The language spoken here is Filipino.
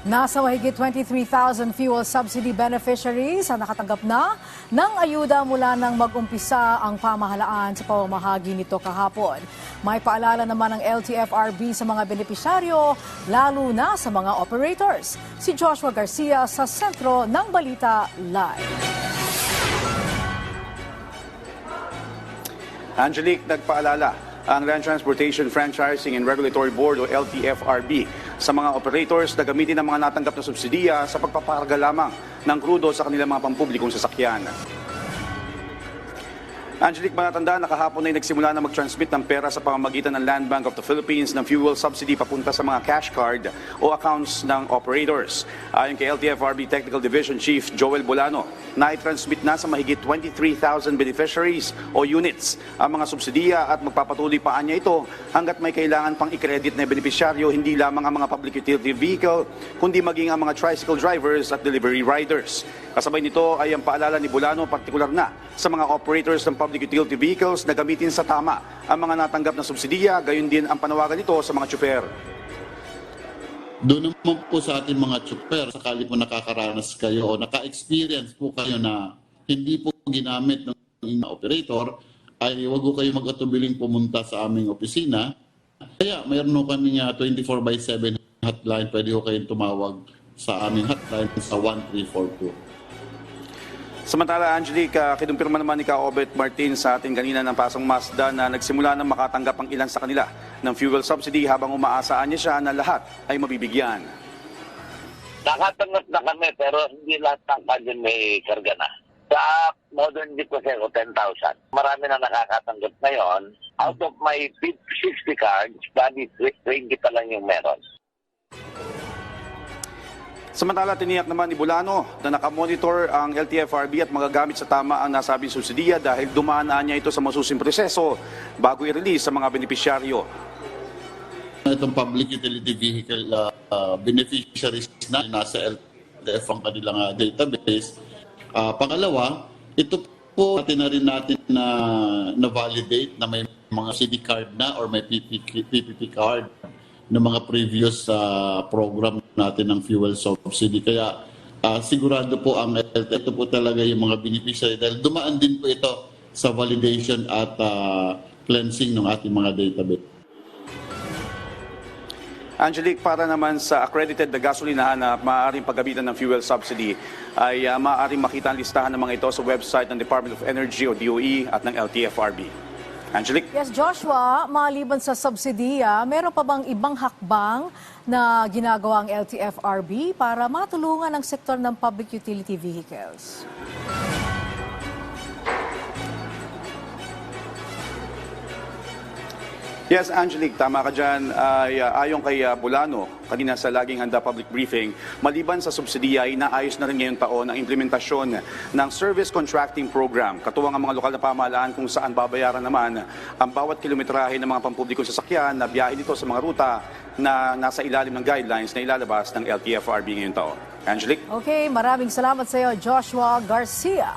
Nasa mahigit 23,000 fuel subsidy beneficiaries ang nakatanggap na ng ayuda mula nang mag-umpisa ang pamahalaan sa pamamahagi nito kahapon. May paalala naman ng LTFRB sa mga benepisyaryo, lalo na sa mga operators. Si Joshua Garcia sa sentro ng Balita Live. Angelique, nagpaalala ang Land Transportation Franchising and Regulatory Board o LTFRB sa mga operators na gamitin ang mga natanggap na subsidiya sa pagpaparga lamang ng krudo sa kanilang mga pampublikong sasakyan. Angelique, manatanda na kahapon ay nagsimula na mag-transmit ng pera sa pamamagitan ng Land Bank of the Philippines ng fuel subsidy papunta sa mga cash card o accounts ng operators. Ayon kay LTFRB Technical Division Chief Joel Bolano, na-transmit na sa mahigit 23,000 beneficiaries o units ang mga subsidiya at magpapatuloy pa niya ito hanggat may kailangan pang i-credit na benepisyaryo hindi lamang ang mga public utility vehicle kundi maging ang mga tricycle drivers at delivery riders. Kasabay nito ay ang paalala ni Bolano partikular na sa mga operators ng public utility vehicles na gamitin sa tama ang mga natanggap na subsidiya, gayon din ang panawagan nito sa mga tsuper. Doon naman po sa ating mga tsuper, sakali po nakakaranas kayo o naka-experience po kayo na hindi po ginamit ng operator, ay huwag po kayo mag-atubiling pumunta sa aming opisina. Kaya mayroon po kami nga 24 by 7 hotline, pwede ko kayong tumawag sa aming hotline sa 1342. Samantala, Angelique, uh, kinumpirma naman ni Ka-Obet Martin sa ating kanina ng Pasang Mazda na nagsimula na makatanggap ang ilan sa kanila ng fuel subsidy habang umaasaan niya siya na lahat ay mabibigyan. Nakatanggap na kami pero hindi lahat ng kanya may karga na. Sa modern jeep kasi ako 10,000. Marami na nakakatanggap ngayon. Out of my 60 cards, bali 20 pa lang yung meron. Samantala, tiniyak naman ni Bulano na nakamonitor ang LTFRB at magagamit sa tama ang nasabing subsidiya dahil dumaan niya ito sa masusing proseso bago i-release sa mga benepisyaryo. Itong public utility vehicle uh, uh, beneficiaries na nasa LTF ang kanilang uh, database. Uh, pangalawa, ito po natin na rin natin na, na-validate na may mga CD card na or may PPP, PPP card ng mga previous uh, program natin ng fuel subsidy. Kaya uh, sigurado po ang LTF, ito po talaga yung mga beneficiary dahil dumaan din po ito sa validation at uh, cleansing ng ating mga database. Angelique, para naman sa accredited na gasolinahan na maaaring paggamitan ng fuel subsidy, ay uh, maaaring makita ang listahan ng mga ito sa website ng Department of Energy o DOE at ng LTFRB. Angelique? Yes, Joshua, maliban sa subsidiya, meron pa bang ibang hakbang na ginagawa ang LTFRB para matulungan ang sektor ng public utility vehicles? Yes, Angelique, tama ka dyan. Ay, uh, ayon kay uh, Bulano, kanina sa Laging Handa Public Briefing, maliban sa subsidiya, inaayos na rin ngayong taon ang implementasyon ng Service Contracting Program. Katuwang ang mga lokal na pamahalaan kung saan babayaran naman ang bawat kilometrahe ng mga pampublikong sasakyan na biyahe dito sa mga ruta na nasa ilalim ng guidelines na ilalabas ng LTFRB ngayong taon. Angelique? Okay, maraming salamat sa iyo, Joshua Garcia.